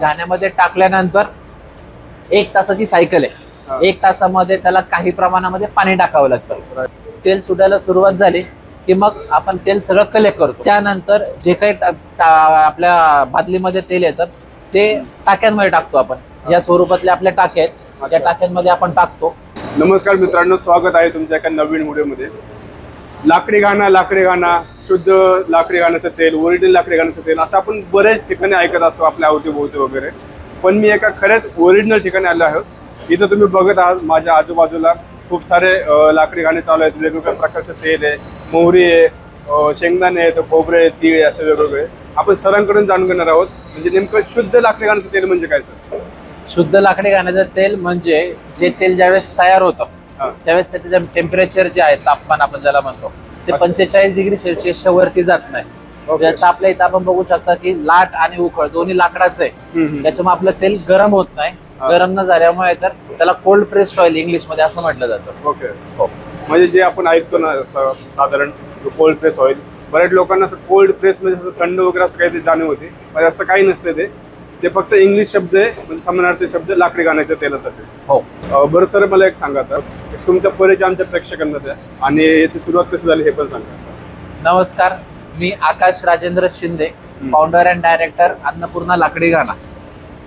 घाण्यामध्ये टाकल्यानंतर एक तासाची सायकल. आहे. एक तासामध्ये त्याला काही प्रमाणामध्ये पाणी टाकावं लागतं. तेल सुटायला सुरुवात झाली की मग आपण तेल सगळं कलेक्ट करतो. त्यानंतर जे काही आपल्या बादलीमध्ये तेल येतं ते टाक्यांमध्ये टाकतो आपण. या स्वरूपातल्या आपल्या टाक्या आहेत. त्या. टाक्यांमध्ये आपण टाकतो. नमस्कार मित्रांनो स्वागत आहे तुमच्या एका नवीन व्हिडिओमध्ये. लाकडी गाणं लाकडी गाणा शुद्ध लाकडी गाण्याचं तेल ओरिजिनल लाकडी गाण्याचं तेल असं आपण बरेच ठिकाणी ऐकत असतो आपल्या अवतीभोवती वगैरे. पण मी एका खऱ्याच ओरिजिनल ठिकाणी आलो आहोत इथं तुम्ही बघत आहात माझ्या आजूबाजूला खूप सारे लाकडी गाणे चालू आहेत. वेगवेगळ्या प्रकारचं तेल आहे. मोहरी आहे शेंगदाणे शेंगदाणे आहेत खोबरे आहे, तीळ आहे, असे वेगवेगळे. आपण सरांकडून जाणून घेणार आहोत. म्हणजे नेमकं शुद्ध लाकडी गाण्याचं तेल म्हणजे काय सर? शुद्ध लाकडी गाण्याचं तेल म्हणजे जे तेल ज्यावेळेस तयार होतं त्यावेळेस त्याचं टेम्परेचर जे आहे तापमान आपण ज्याला म्हणतो ते. पंचेचाळीस डिग्री सेल्सिअसच्या वरती जात नाही. जसं आपल्या इथं आपण बघू शकता की लाट आणि उखळ दोन्ही लाकडाचं आहे. त्याच्यामुळे आपलं तेल गरम होत नाही. गरम न झाल्यामुळे तर त्याला कोल्ड प्रेस्ड ऑइल इंग्लिशमध्ये असं म्हटलं जातं ओके हो. म्हणजे जे आपण ऐकतो ना साधारण कोल्ड प्रेस ऑइल बऱ्याच लोकांना असं कोल्ड प्रेस म्हणजे असं थंड वगैरे असं काही जाणीव होती असं काही नसते ते ते फक्त इंग्लिश शब्द आहे म्हणजे समानार्थी शब्द लाकडी घाण्याच्या तेलासाठी. हो. बरं सर मला एक सांगा आता. तुमचा परिचय आमच्या प्रेक्षकांना द्या. आणि याची सुरुवात कशी झाली हे पण सांगा. नमस्कार. मी Akash Rajendra Shinde founder and director Annapurna लाकडी घाणा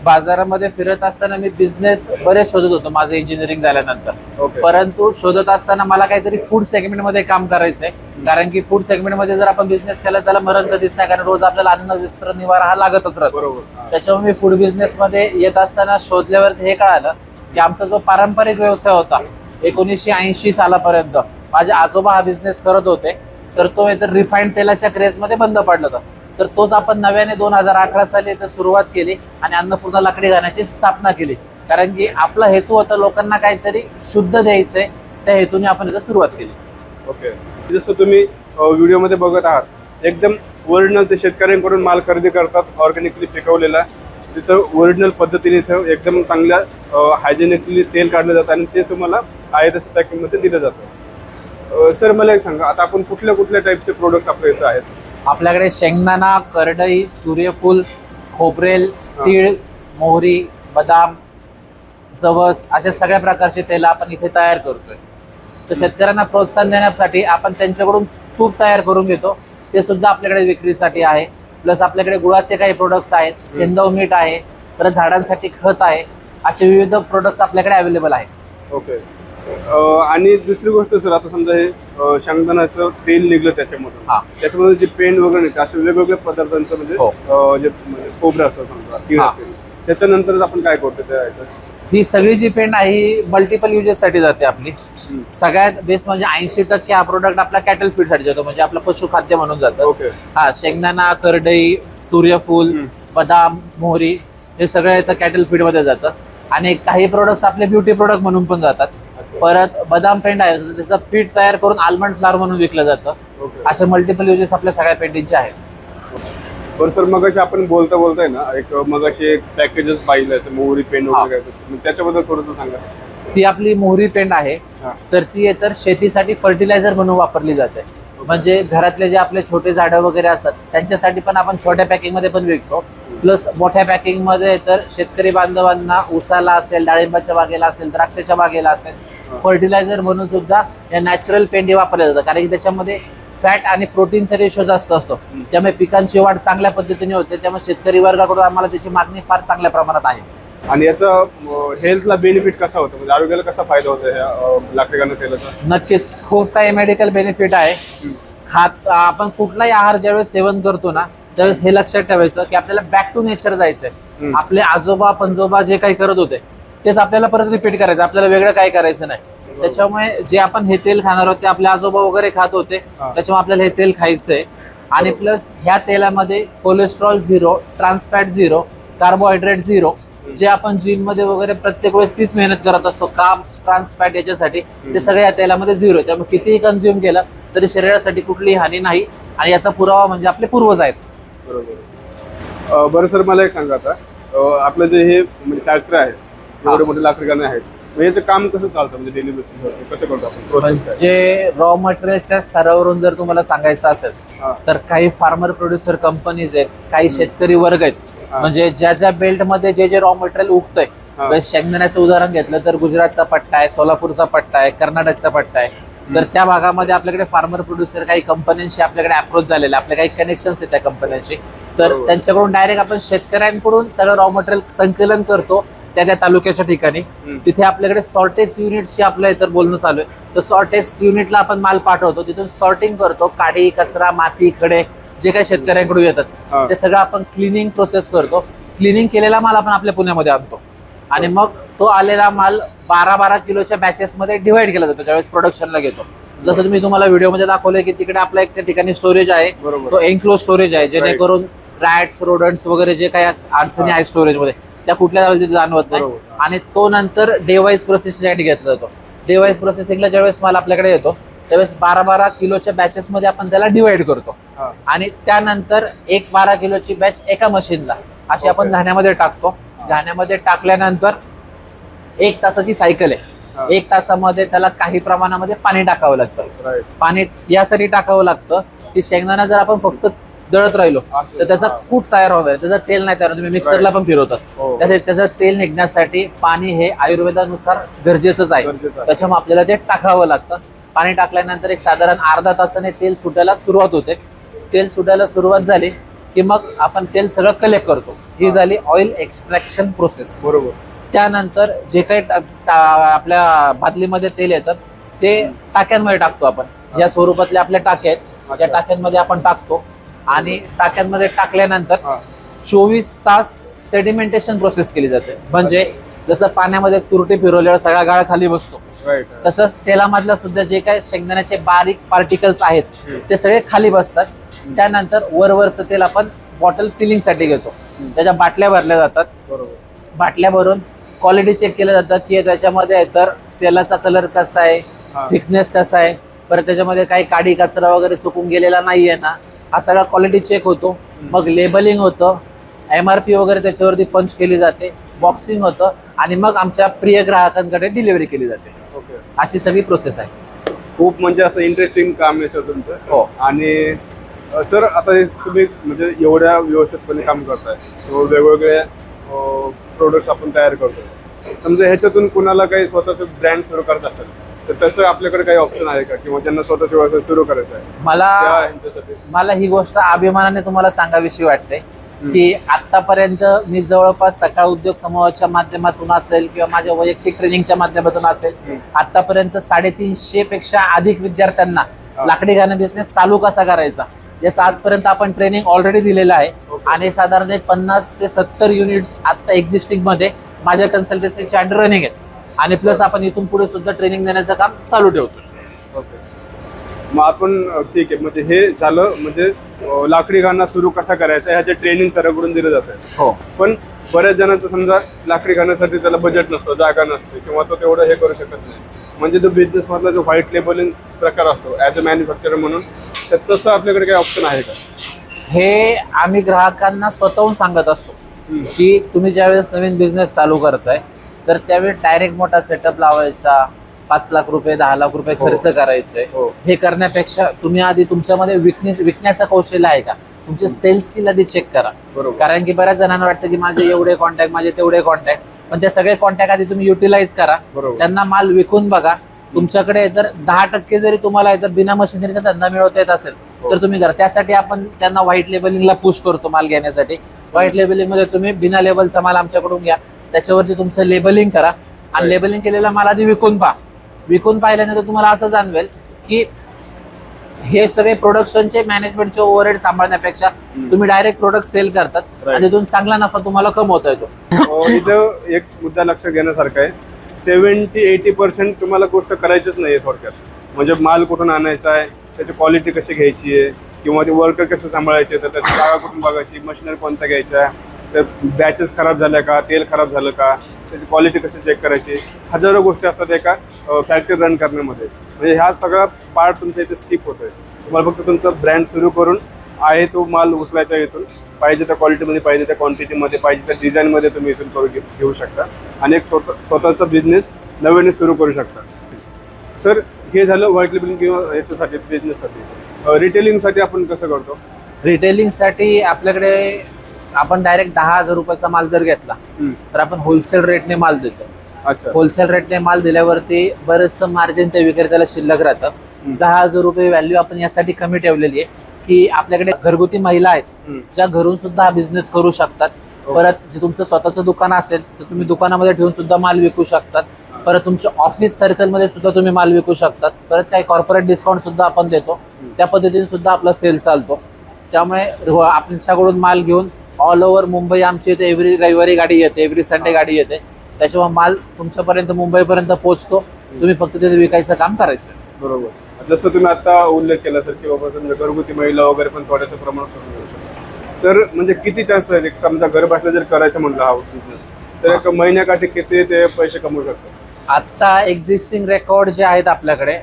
बाजारामध्ये फिरत असताना मी बिझनेस बरेच शोधत होतो माझं इंजिनिअरिंग झाल्यानंतर. ओके परंतु शोधत असताना मला काहीतरी फूड सेगमेंटमध्ये काम करायचंय. कारण की फूड सेगमेंटमध्ये जर आपण बिझनेस केला त्याला मरण कधीच नाही कारण रोज आपल्याला अन्न वस्त्र निवारा हा लागतच राहतो. बरोबर. त्याच्यामुळे मी फूड बिझनेस मध्ये येत असताना शोधल्यावर हे कळालं की आमचा जो पारंपरिक व्यवसाय होता एकोणीसशे ऐंशी सालापर्यंत माझे आजोबा हा बिझनेस करत होते तर तो रिफाईंड तेलाच्या क्रेजमध्ये बंद पडला होता. तर तोच आपण नव्याने दोन हजार अकरा साली इथं सुरुवात केली आणि अन्नपूर्णा लाकडी घाण्याची स्थापना केली. कारण की आपला हेतू होता लोकांना काहीतरी शुद्ध द्यायचंय त्या हेतूने आपण इथं सुरुवात केली. ओके. जसं तुम्ही व्हिडिओमध्ये बघत आहात एकदम ओरिजिनल ते शेतकऱ्यांकडून माल खरेदी करतात ऑर्गॅनिकली पिकवलेला. त्याचं ओरिजिनल पद्धतीने इथं एकदम चांगल्या हायजेनिकली तेल काढलं जातं आणि ते तुम्हाला आहे तसं पॅकिंगमध्ये दिलं जातं. सर मला एक सांगा आता आपण कुठल्या कुठल्या टाईपचे प्रोडक्ट्स आपल्या इथं आहेत? आपल्याकडे शेंगदाणा करडई सूर्यफूल खोबरेल तीळ मोहरी बदाम जवस अशा सगळ्या प्रकारचे तेल आपण इथे तयार करतोय. तर शेतकऱ्यांना प्रोत्साहन देण्यासाठी आपण त्यांच्याकडून तूप तयार करून घेतो. ते सुद्धा आपल्याकडे विक्रीसाठी आहे. प्लस आपल्याकडे गुळाचे काही प्रोडक्ट्स आहेत. सेंदव मीठ आहे. परत झाडांसाठी खत आहे. असे विविध प्रोडक्ट्स आपल्याकडे अवेलेबल आहेत. ओके आणि दुसरी गोष्ट सर आता समजा हे अं, शेंगदाण्याचं तेल निघलं त्याच्यामधून हा. त्याच्यामध्ये जे पेंट वगैरे निघतं असे वेगवेगळ्या पदार्थांचं म्हणजे हो. जे म्हणजे खोबरं असं समजा तीळ. असेल त्याच्यानंतर आपण काय करतो त्या? ही सगळी जी पेंट आहे ही मल्टिपल युजेस साठी जाते आपली. सगळ्यात बेस्ट म्हणजे ऐंशी टक्के हा प्रोडक्ट आपला कॅटल फीडसाठी जातो म्हणजे आपलं पशुखाद्य म्हणून जातं ओके हा शेंगदाणा करडई सूर्यफूल. बदाम मोहरी हे सगळं कॅटल फीडमध्ये जातं आणि काही प्रोडक्ट्स आपले ब्युटी प्रोडक्ट म्हणून पण जातात. परत बदाम पेंट आहे त्याचं पीठ तयार करून आल्मंड फ्लावर म्हणून विकलं जातं. असे मल्टिपल युजेस आपल्या सगळ्या पेंटिंगचे आहेत. बरं सर मगाशी आपण बोलता बोलताय ना एक मगाशी एक पॅकेजेस पाहिलं असं मोहरी पेंट हा. वगैरे. त्याच्याबद्दल थोडंसं सांगा. ती आपली मोहरी पेंट आहे. तर ती तर शेतीसाठी फर्टिलायझर म्हणून वापरली जाते. म्हणजे घरातले जे आपले छोटे झाडं वगैरे असतात त्यांच्यासाठी पण आपण छोट्या पॅकिंगमध्ये पण विकतो. प्लस मोठ्या पॅकिंगमध्ये तर शेतकरी बांधवांना उसाला असेल डाळिंबाच्या बागेला असेल द्राक्षाच्या बागेला असेल फर्टिलायझर म्हणून सुद्धा या नॅचरल पेंट हे वापरले जातात. कारण की त्याच्यामध्ये फॅट आणि प्रोटीनचा रेशो जास्त असतो. त्यामुळे पिकांची वाढ चांगल्या पद्धतीने होते. त्यामुळे शेतकरी वर्गाकडून आम्हाला त्याची मागणी फार चांगल्या प्रमाणात आहे. आणि याचा हेल्थला बेनिफिट कसा होतो? म्हणजे आरोग्याला कसा फायदा होतो लाकडी तेलाचा? नक्कीच. खूप काही मेडिकल बेनिफिट आहे. खात आपण कुठलाही आहार ज्यावेळेस सेवन करतो ना त्यावेळेस हे लक्षात ठेवायचं की आपल्याला बॅक टू नेचर जायचंय. आपले आजोबा पंजोबा जे काही करत होते तेच आपल्याला परत रिपीट करायचं. आपल्याला वेगळं काही करायचं नाही. त्याच्यामुळे जे आपण हे तेल खाणार आहोत ते आपले आजोबा वगैरे खात होते. त्याच्यामुळे आपल्याला हे तेल खायचंय. आणि प्लस ह्या तेलामध्ये cholesterol zero trans fat zero carbohydrate zero जे आपण जिममध्ये वगैरे प्रत्येक वेळेस तीच मेहनत करत असतो कार्ब्स ट्रान्स फॅट याच्यासाठी ते सगळे या तेलामध्ये झिरो त्यामुळे कितीही कन्झ्युम केलं तरी शरीरासाठी कुठलीही हानी नाही आणि याचा पुरावा म्हणजे आपले पूर्वज आहेत. बरोबर. बरं सर मला एक सांगा आता. आपलं जे हे म्हणजे फॅक्टरी आहे एवढे मोठे घाणे आहेत याचं काम कसं चालतं? म्हणजे डेली कसं करतो आपण? प्रोसेस काय? म्हणजे रॉ मटेरियलच्या स्तरावरून जर तुम्हाला सांगायचं असेल हा. तर काही फार्मर प्रोड्युसर कंपनीज आहेत काही शेतकरी वर्ग आहेत. म्हणजे ज्या ज्या बेल्टमध्ये जे जे रॉ मटेरियल उगतंय हा. म्हणजे शेंगदाण्याचं उदाहरण घेतलं तर गुजरातचा पट्टा आहे सोलापूरचा पट्टा आहे कर्नाटकचा पट्टा आहे. तर त्या भागामध्ये आपल्याकडे फार्मर प्रोड्युसर काही कंपन्यांशी आपल्याकडे अप्रोच झालेले आहे. आपले काही कनेक्शन्स आहेत त्या कंपन्यांशी तर बरोबर. त्यांच्याकडून डायरेक्ट आपण शेतकऱ्यांकडून सगळं रॉ मटेरियल संकलन करतो. त्या त्या तालुक्याच्या ठिकाणी. तिथे आपल्याकडे सॉर्टेक्स युनिटशी आपलं इतर बोलणं चालू आहे. तर सॉर्टेक्स युनिटला आपण माल पाठवतो. तिथून सॉर्टिंग करतो. काडी कचरा माती खडे जे काही शेतकऱ्यांकडून. येतात. ते सगळं आपण क्लिनिंग प्रोसेस करतो. क्लिनिंग केलेला माल आपण आपल्या पुण्यामध्ये आणतो. आणि मग तो आलेला माल बारा बारा किलोच्या बॅचेस मध्ये डिवाइड केला जातो. ज्यावेळेस प्रोडक्शनला घेतो. जसं तुम्ही तुम्हाला व्हिडिओमध्ये दाखवलंय की तिकडे आपल्या एक त्या ठिकाणी स्टोरेज आहे. तो एन्क्लोज स्टोरेज आहे. जेणेकरून रॅट्स रोडंट्स वगैरे जे काही अडचणी आहेत स्टोरेजमध्ये त्या कुठल्या जाणवत नाही. आणि तो नंतर डेवाईस प्रोसेसिंगसाठी घेतला जातो डेवाईस प्रोसेसिंगला ज्यावेळेस माल आपल्याकडे येतो त्यावेळेस बारा बारा किलोच्या बॅचेस मध्ये आपण त्याला डिवाइड करतो. आणि त्यानंतर एक बारा किलोची बॅच एका मशीनला अशी आपण. घाण्यामध्ये टाकतो घाण्यामध्ये टाकल्यानंतर एक तासाची सायकल. आहे एक तासामध्ये त्याला काही प्रमाणामध्ये पाणी टाकावं लागतं पाणी यासाठी टाकावं लागतं की शेंगदाणा जर आपण फक्त दळत राहिलो. तर त्याचा. कूट तयार होणार त्याचं तेल नाही तयार होत. तुम्ही मिक्सरला पण फिरवतात. हो. त्यासाठी त्याचं तेल निघण्यासाठी पाणी हे आयुर्वेदानुसार गरजेचंच आहे. त्याच्यामुळे आपल्याला ते टाकावं लागतं. पाणी टाकल्यानंतर एक साधारण अर्धा तासाने तेल सुटायला सुरुवात होते. तेल सुटायला सुरुवात झाली की मग आपण तेल सगळं कलेक्ट करतो. ही झाली ऑइल एक्स्ट्रॅक्शन प्रोसेस बरोबर. त्यानंतर जे काही आपल्या बादलीमध्ये तेल येतात ते टाक्यांमध्ये टाकतो आपण. या स्वरूपातले आपल्या टाक्या आहेत. त्या टाक्यांमध्ये आपण टाकतो. आणि टाक्यांमध्ये टाकल्यानंतर चोवीस तास सेडिमेंटेशन प्रोसेस केली जाते. म्हणजे जसं पाण्यामध्ये तुरटी फिरवल्यावर सगळा गाळ खाली बसतो. तसंच तेलामधलं सुद्धा जे काही शेंगदाण्याचे बारीक पार्टिकल्स आहेत. ते सगळे खाली बसतात. त्यानंतर वरवरचं तेल आपण बॉटल फिलिंगसाठी घेतो. त्याच्या बाटल्या भरल्या जातात. बरोबर. बाटल्या भरून क्वालिटी चेक केलं जातं की त्याच्यामध्ये तर तेलाचा कलर कसा आहे. थिकनेस कसा आहे परत त्याच्यामध्ये काही काडी कचरा वगैरे चुकून गेलेला नाहीये ना हा सगळा क्वालिटी चेक होतो. मग लेबलिंग होतं. एम आर पी वगैरे त्याच्यावरती पंच केली जाते. बॉक्सिंग होतं. आणि मग आमच्या प्रिय ग्राहकांकडे डिलिव्हरी केली जाते. ओके अशी सगळी प्रोसेस आहे. खूप म्हणजे असं इंटरेस्टिंग काम आहे सर तुमचं. हो. आणि सर आता हे तुम्ही म्हणजे एवढ्या व्यवस्थितपणे काम करताय. वेगवेगळे प्रोडक्ट्स आपण तयार करतो. समजा ह्याच्यातून कुणाला काही स्वतःचं ब्रँड सुरू करत असेल तर तसं आपल्याकडे काही ऑप्शन आहे का? किंवा ज्यांना स्वतःचा व्यवसाय सुरू करायचा आहे? त्या मला मला ही गोष्ट अभिमानाने तुम्हाला सांगावीशी वाटते की आतापर्यंत मी जवळपास सकाळ उद्योग समूहाच्या माध्यमातून असेल किंवा माझ्या वैयक्तिक ट्रेनिंगच्या माध्यमातून असेल हम्म. आतापर्यंत साडेतीनशे पेक्षा अधिक विद्यार्थ्यांना हा. लाकडी घाणं बिझनेस चालू कसा करायचा? याचं आजपर्यंत आपण ट्रेनिंग ऑलरेडी दिलेलं आहे. Okay. आणि साधारण एक पन्नास ते सत्तर युनिट्स आता एक्झिस्टिंगमध्ये माझ्या कन्सल्टन्सीच्या अंडर रनिंग आहेत. आणि प्लस आपण इथून पुढे सुद्धा ट्रेनिंग देण्याचं काम चालू ठेवतो. ओके मग आपण ठीक आहे. म्हणजे हे झालं म्हणजे लाकडी घाणा सुरू कसा करायचा ह्याचे ट्रेनिंग सराकडून दिलं जातं हो. पण बऱ्याच जणांचं समजा लाकडी खाण्यासाठी त्याला बजेट नसतो जागा नसते किंवा तो तेवढं हे करू शकत नाही. म्हणजे जो बिझनेस मधला जो व्हाईट लेबलिंग प्रकार असतो ऍज अ मॅन्युफॅक्चर म्हणून तर तसं आपल्याकडे काही ऑप्शन आहे का? हे आम्ही ग्राहकांना स्वतःहून सांगत असतो. की तुम्ही ज्यावेळेस नवीन बिझनेस चालू करताय तर त्यावेळी डायरेक्ट मोठा सेटअप लावायचा. पाच लाख रुपये दहा लाख रुपये हो. खर्च करायचे. हो. हे करण्यापेक्षा तुम्ही आधी तुमच्यामध्ये विकणे विकण्याचा कौशल्य आहे का? तुमचे सेल्स स्किल आधी चेक करा. बरोबर. कारण की बऱ्याच जणांना वाटतं की माझे एवढे कॉन्टॅक्ट माझे तेवढे कॉन्टॅक्ट पण ते सगळे कॉन्टॅक्ट आधी तुम्ही युटिलाइज करा. त्यांना माल विकून बघा. तुमच्याकडे तर दहा टक्के जरी तुम्हाला तर बिना मशिनरीचा धंदा मिळवता येत असेल हो. तर तुम्ही करा. त्यासाठी आपण त्यांना व्हाईट लेबलिंगला पुश करतो माल घेण्यासाठी. व्हाईट लेबलिंगमध्ये तुम्ही बिना लेबलचा माल आमच्याकडून घ्या. त्याच्यावरती तुमचं लेबलिंग करा. आणि. लेबलिंग केलेला माल आधी विकून पहा. विकून पाहिल्यानंतर तुम्हाला असं जाणवेल की हे सगळे प्रोडक्शनचे मॅनेजमेंटचे ओव्हरहेड सांभाळण्यापेक्षा तुम्ही डायरेक्ट प्रोडक्ट सेल करतात. आणि तिथून चांगला नफा तुम्हाला कमवता येतो. इथं एक मुद्दा लक्षात घेण्यासारखा आहे. सेव्हन्टी एटी पर्सेंट तुम्हाला गोष्ट करायचीच नाही थोडक्यात. म्हणजे माल कुठून आणायचा आहे त्याची क्वालिटी कशी घ्यायची आहे किंवा ते वर्कर कसं सांभाळायचे तर त्याची जागा कुठून बघायची मशिनरी कोणत्या घ्यायच्या तर बॅचेस खराब झाल्या का? तेल खराब झालं का? त्याची क्वालिटी कशी चेक करायची? हजारो गोष्टी असतात एका फॅक्टरी रन करण्यामध्ये. म्हणजे ह्या सगळा पार्ट तुमच्या इथे स्किप होतोय. तुम्हाला फक्त तुमचा ब्रँड सुरू करून आहे तो माल उचलायचा इथून. पाहिजे त्या क्वालिटीमध्ये पाहिजे त्या क्वांटिटीमध्ये पाहिजे त्या डिझाईनमध्ये तुम्ही इथून करून घे- घेऊ शकता. आणि एक स्वतः स्वतःचा बिझनेस नव्याने सुरू करू शकता. सर हे झालं व्हाईट लेबलिंग किंवा याच्यासाठी बिझनेससाठी रिटेलिंगसाठी आपण कसं करतो? रिटेलिंगसाठी आपल्याकडे आपण डायरेक्ट दहा हजार रुपयाचा माल जर घेतला. तर आपण होलसेल रेटने माल देतो. अच्छा. होलसेल रेटने माल दिल्यावरती बरंचसं मार्जिन त्या विक्रेत्याला शिल्लक राहतं. दहा हजार रुपये व्हॅल्यू आपण यासाठी कमी ठेवलेली आहे की आपल्याकडे घरगुती महिला आहेत. ज्या घरून सुद्धा हा बिझनेस करू शकतात. परत जे तुमचं स्वतःचं दुकान असेल तर तुम्ही दुकानामध्ये ठेवून सुद्धा माल विकू शकतात. परत तुमच्या ऑफिस सर्कलमध्ये सुद्धा तुम्ही माल विकू शकतात. परत काही कॉर्पोरेट डिस्काउंट सुद्धा आपण देतो. त्या पद्धतीने सुद्धा आपला सेल चालतो. त्यामुळे आपल्याकडून माल घेऊन ऑल ओव्हर मुंबई आमची इथे एव्हरी रविवारी गाडी येते एव्हरी संडे गाडी येते. त्याच्यामुळे माल तुमच्यापर्यंत मुंबईपर्यंत पोहोचतो. तुम्ही फक्त तिथे विकायचं काम करायचं. बरोबर. जसं तुम्ही आता उल्लेख केला सर की बाबा समजा घरगुती महिला वगैरे पण थोड्याशा घेऊ शकतात. तर म्हणजे किती चान्स आहेत? एक समजा घर बसल्या जर करायचं म्हटलं हा बिझनेस तर एक महिन्याकाठी किती ते पैसे कमवू शकतात? आता एक्झिस्टिंग रेकॉर्ड जे आहेत आपल्याकडे.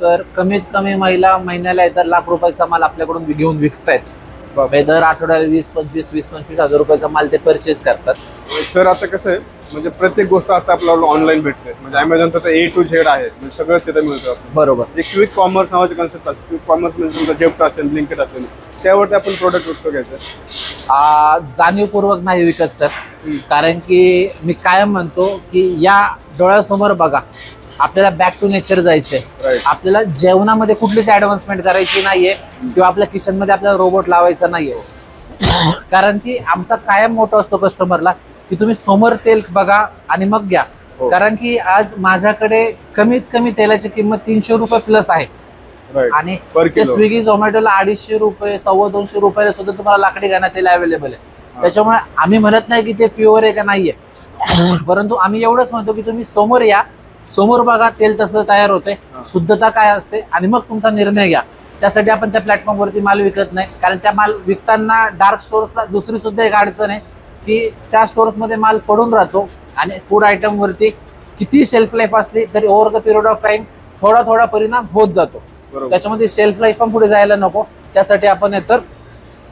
तर कमीत कमी महिला महिन्याला इतर लाख रुपयाचा माल आपल्याकडून घेऊन विकतायत. दर आठवड्याला वीस पंचवीस वीस पंचवीस हजार रुपयाचा माल ते परचेस करतात. सर आता कसं आहे म्हणजे प्रत्येक गोष्ट आता आपल्याला ऑनलाईन भेटते. म्हणजे अमेझॉन तर ए टू झेड आहे. म्हणजे सगळं तिथे मिळतं आपल्याला. बरोबर. जे क्विक कॉमर्स नावाचे कन्सेप्ट असतात क्विक कॉमर्स म्हणजे समजा जेप्ट असेल ब्लिंकेट असेल त्यावरती आपण प्रोडक्ट विकतो घ्यायचं आ, जाणीवपूर्वक नाही विकत सर. कारण की मी कायम म्हणतो की या डोळ्यासमोर बघा आपल्याला बॅक टू नेचर जायचंय. आपल्याला जेवणामध्ये कुठलीच ऍडव्हान्समेंट करायची नाहीये किंवा आपल्या किचनमध्ये आपल्याला रोबोट लावायचा नाहीये. कारण की आमचा कायम मोठा असतो कस्टमरला की तुम्ही समोर तेल बघा आणि मग घ्या. हो. कारण की आज माझ्याकडे कमीत कमी तेलाची किंमत तीनशे रुपये प्लस आहे. आणि. स्विगी झोमॅटोला अडीचशे रुपये सव्वा दोनशे रुपयाला सुद्धा तुम्हाला लाकडी घाणा तेल अवेलेबल आहे. त्याच्यामुळे आम्ही म्हणत नाही की ते प्युअर आहे का नाहीये. परंतु आम्ही एवढंच म्हणतो की तुम्ही समोर या समोर बघा तेल तसं तयार होते शुद्धता काय असते आणि मग तुमचा निर्णय घ्या. त्यासाठी आपण त्या प्लॅटफॉर्मवरती माल विकत नाही. कारण त्या माल विकताना डार्क स्टोर्सला दुसरी सुद्धा एक अडचण आहे की त्या stores मध्ये माल पडून राहतो आणि फूड आयटम वरती किती शेल्फ लाईफ असली तरी over the period of time थोडा थोडा परिणाम होत जातो. त्याच्यामध्ये शेल्फ लाईफ पण पुढे जायला नको. त्यासाठी आपण तर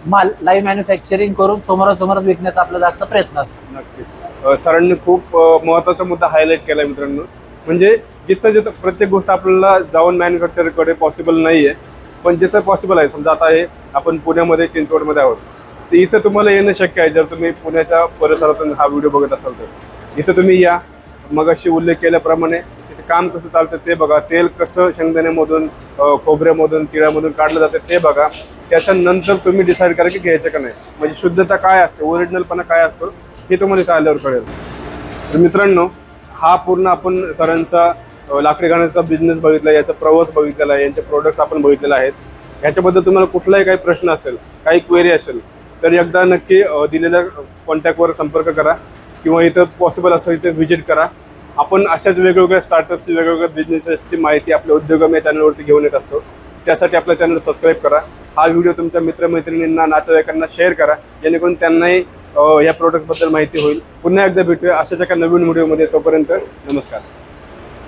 माल लाईव्ह मॅन्युफॅक्चरिंग करून समोरासमोर विकण्याचा आपला जास्त प्रयत्न असतो. नक्कीच. सरांनी खूप महत्त्वाचा मुद्दा हायलाईट केला मित्रांनो. म्हणजे जिथं जिथं प्रत्येक गोष्ट आपल्याला जाऊन मॅन्युफॅक्चरकडे पॉसिबल नाही आहे पण जिथं पॉसिबल आहे समजा आता हे आपण पुण्यामध्ये चिंचवडमध्ये आहोत तर इथं तुम्हाला येणं शक्य आहे. जर तुम्ही पुण्याच्या परिसरातून हा व्हिडिओ बघत असाल तर. इथं तुम्ही या. मग अशी उल्लेख केल्याप्रमाणे इथे काम कसं चालतं ते बघा. तेल कसं शेंगदाण्यामधून खोबऱ्यामधून तिळ्यामधून काढलं जातं ते बघा. त्याच्यानंतर तुम्ही डिसाईड करा की घ्यायचं का नाही. म्हणजे शुद्धता काय असते? ओरिजिनलपणा काय असतो? हे तुम्हाला इथं आल्यावर कळेल. तर मित्रांनो हा पूर्ण आपण सरांचा लाकडी गाण्याचा बिझनेस बघितला याचा प्रवास बघितलेला आहे यांचे प्रोडक्ट्स आपण बघितलेले आहेत. ह्याच्याबद्दल तुम्हाला कुठलाही काही प्रश्न असेल काही क्वेरी असेल तर एकदा नक्की दिलेल्या कॉन्टॅक्टवर संपर्क करा किंवा इथं पॉसिबल असेल इथे व्हिजिट करा. आपण अशाच वेगवेगळ्या स्टार्टअप्सची वेगवेगळ्या बिझनेसेसची माहिती आपल्या उद्योगम या चॅनलवरती घेऊन येत असतो. त्यासाठी आपल्या चॅनल सबस्क्राईब करा. हा व्हिडिओ तुमच्या मित्रमैत्रिणींना नातेवाईकांना शेअर करा. जेणेकरून त्यांनाही या प्रोडक्टबद्दल माहिती होईल. पुन्हा एकदा भेटूया अशाच एका नवीन व्हिडिओमध्ये तोपर्यंत नमस्कार.